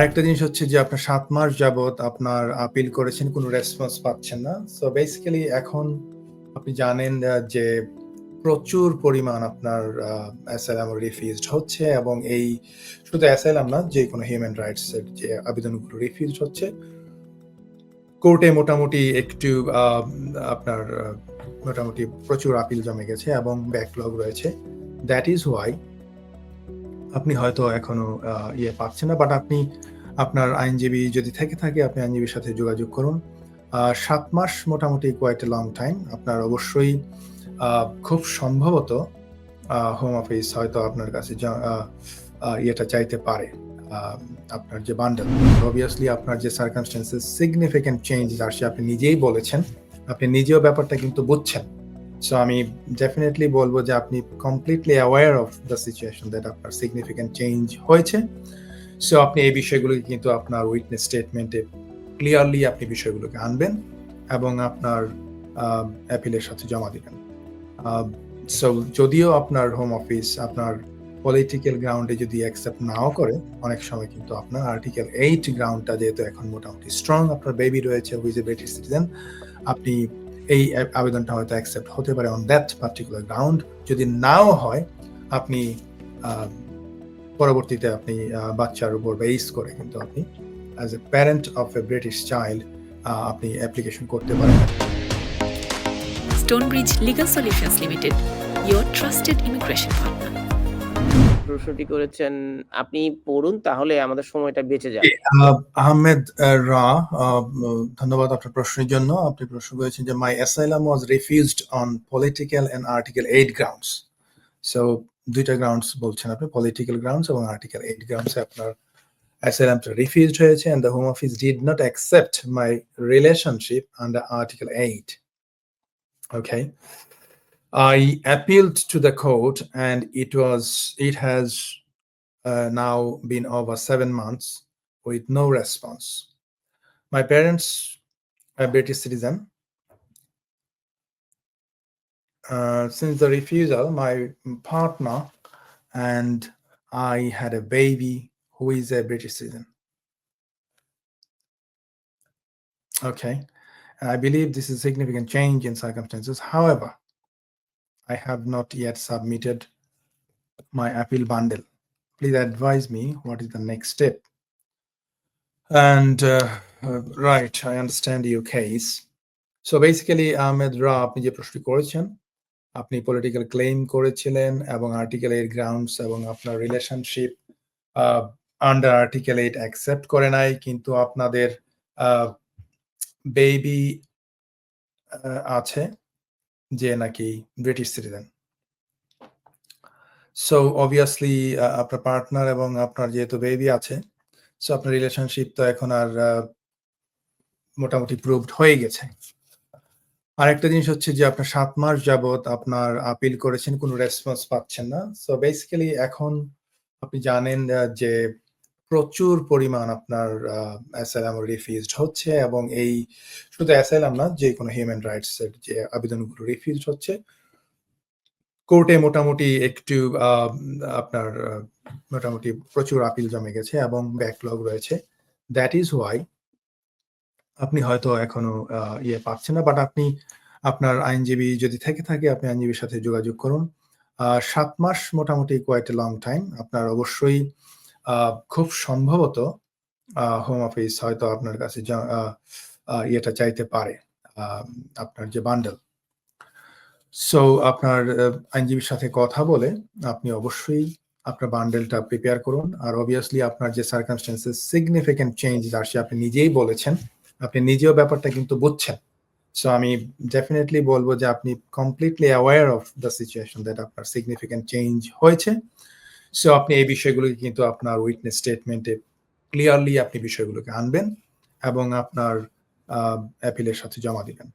আরেকটা জিনিস হচ্ছে যে আপনার সাত মাস যাবৎ আপনার আপিল করেছেন, কোনো রেসপন্স পাচ্ছেন না। সো বেসিক্যালি এখন আপনি জানেন যে প্রচুর পরিমাণ আপনার অ্যাসাইলাম রিফিউজড হচ্ছে এবং এই শুধু অ্যাসাইলাম না, যে কোনো হিউম্যান রাইটস এর যে আবেদনগুলো রিফিউজড হচ্ছে। কোর্টে মোটামুটি একটু আপনার মোটামুটি প্রচুর আপিল জমে গেছে এবং ব্যাকলগ রয়েছে। দ্যাট ইজ হোয়াই আপনি হয়তো এখনও ইয়ে পাচ্ছেন না। বাট আপনি আপনার আইনজীবী যদি থেকে থাকে, আপনি আইনজীবীর সাথে যোগাযোগ করুন। ৭ মাস মোটামুটি কোয়াইট এ লং টাইম। আপনার অবশ্যই খুব সম্ভবত হোম অফিস হয়তো আপনার কাছে ইয়েটা চাইতে পারে। আপনার যে বান্ডেল। অবভিয়াসলি আপনার যে সার্কামস্ট্যান্সেস সিগনিফিক্যান্ট চেঞ্জ আসছে, আপনি নিজেই বলেছেন। আপনি নিজেও ব্যাপারটা কিন্তু বুঝছেন। সো আমি ডেফিনিটলি বলব যে আপনি completely aware of the situation that আপনার সিগনিফিক্যান্ট চেঞ্জ হয়েছে। সো আপনি এই বিষয়গুলোকে কিন্তু আপনার উইটনেস স্টেটমেন্টে ক্লিয়ারলি আপনি বিষয়গুলোকে আনবেন এবং আপনার অ্যাপিলের সাথে জমা দিবেন। সো যদিও আপনার হোম অফিস আপনার পলিটিক্যাল গ্রাউন্ডে যদি অ্যাকসেপ্ট নাও করে, অনেক সময় কিন্তু আপনার আর্টিকেল এইট গ্রাউন্ডটা যেহেতু এখন মোটামুটি স্ট্রং আপনার বেবি রয়েছে who is a British citizen. আপনি এই আবেদনটা হয়তো অ্যাকসেপ্ট হতে পারে অন দ্যাট পার্টিকুলার গ্রাউন্ড। যদি নাও হয় আপনি পরবর্তীতে আপনি বাচ্চার উপর বেস করে কিন্তু আপনি as a parent of a British child আপনি অ্যাপ্লিকেশন করতে পারেন। Stonebridge Legal Solutions Limited, your trusted immigration partner. প্রশ্নটি করেছেন, আপনি পড়ুন তাহলে আমাদের সময়টা বেঁচে যাবে। আহমেদ রা ধন্যবাদ আপনার প্রশ্নের জন্য। আপনি প্রশ্ন করেছেন যে my asylum was refused on political and article 8 grounds. So দুইটা গ্রাউন্ডস বলছেন আপনি পলিটিক্যাল গ্রাউন্ডস এবং আর্টিকেল 8 গ্রাউন্ডস আপনার অ্যাসাইলামটা রিফিউজড হয়েছে and the Home Office did not accept my relationship under article 8. Okay. I appealed to the court and it was it has uh, now been over 7 months with no response. My parents are British citizen. Uh, since the refusal, my partner and I had a baby who is a British citizen. Okay. And I believe this is a significant change in circumstances. However, I have not yet submitted my appeal bundle. Please advise me what is the next step. And uh, uh, right, I understand your case. So basically, Ahmed Ra, আপনি যে প্রশ্নটি করেছেন, আপনি political claim করেছিলেন এবং article 8 grounds এবং আপনার relationship under article 8 accept করে নাই। কিন্তু আপনাদের বেবি আছে যে নাকি ব্রিটিশ সিটিজেন। সো অবভিয়াসলি আপনার পার্টনার এবং আপনার যেহেতু বেবি আছে, সো আপনার রিলেশনশিপ তো এখন আর মোটামুটি প্রুভড হয়ে গেছে। আরেকটা জিনিস হচ্ছে যে আপনার সাত মাস যাবৎ আপনার আপিল করেছেন কোনো রেসপন্স পাচ্ছেন না। সো বেসিক্যালি এখন আপনি জানেন যে প্রচুর পরিমাণ আপনার অ্যাসাইলাম রিফিউজড হচ্ছে এবং এই শুধু অ্যাসাইলাম না যেকোনো হিউম্যান রাইটস এর যে আবেদনগুলো রিফিউজড হচ্ছে। কোর্টে মোটামুটি একটু আপনার মোটামুটি প্রচুর আপিল জমে গেছে এবং ব্যাকলগ রয়েছে। দ্যাট ইজ হোয়াই আপনি হয়তো এখনও ইয়ে পাচ্ছেন না। বাট আপনি আপনার আইনজীবী যদি থেকে থাকে, আপনি আইনজীবীর সাথে যোগাযোগ করুন। ৭ মাস মোটামুটি কোয়াইট এ লং টাইম। আপনার অবশ্যই খুব সম্ভবত হোম অফিস হয়তো আপনার কাছে ইয়েটা চাইতে পারে। আপনার যে বান্ডেল। সো আপনার আইনজীবীর সাথে কথা বলে আপনি অবশ্যই আপনার বান্ডেলটা প্রিপেয়ার করুন। আর অবভিয়াসলি আপনার যে সার্কামস্ট্যান্সেস সিগনিফিক্যান্ট চেঞ্জেস আসছে আপনি নিজেই বলেছেন। আপনি নিজেও ব্যাপারটা কিন্তু বুঝছেন। সো আমি ডেফিনিটলি বলব যে আপনি completely aware of the situation that আপনার সিগনিফিক্যান্ট চেঞ্জ হয়েছে। সো আপনি এই বিষয়গুলোকে কিন্তু আপনার উইটনেস স্টেটমেন্টে ক্লিয়ারলি আপনি বিষয়গুলোকে আনবেন এবং আপনার অ্যাপিলের সাথে জমা দিবেন।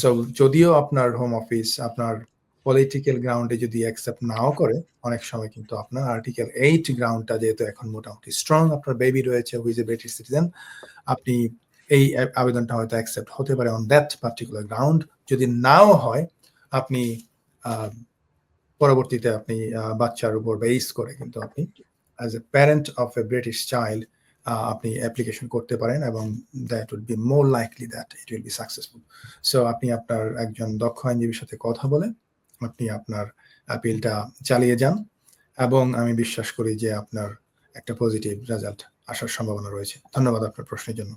সো যদিও আপনার হোম অফিস আপনার পলিটিক্যাল গ্রাউন্ডে যদি অ্যাকসেপ্ট নাও করে, অনেক সময় কিন্তু আপনার আর্টিকেল 8 গ্রাউন্ডটা যেহেতু এখন মোটামুটি স্ট্রং আপনার বেবি রয়েছে who is a British citizen. আপনি এই আবেদনটা হয়তো অ্যাকসেপ্ট হতে পারে অন দ্যাট পার্টিকুলার গ্রাউন্ড। যদি নাও হয় আপনি পরবর্তীতে আপনি বাচ্চার উপর বেস করে কিন্তু আপনি as a parent of a British child আপনি অ্যাপ্লিকেশন করতে পারেন এবং that would be more likely that it will be successful so আপনি আপনার একজন দক্ষ আইনজীবীর সাথে কথা বলে আপনি আপনার আপিলটা চালিয়ে যান এবং আমি বিশ্বাস করি যে আপনার একটা পজিটিভ রেজাল্ট আসার সম্ভাবনা রয়েছে। ধন্যবাদ আপনার প্রশ্নের জন্য।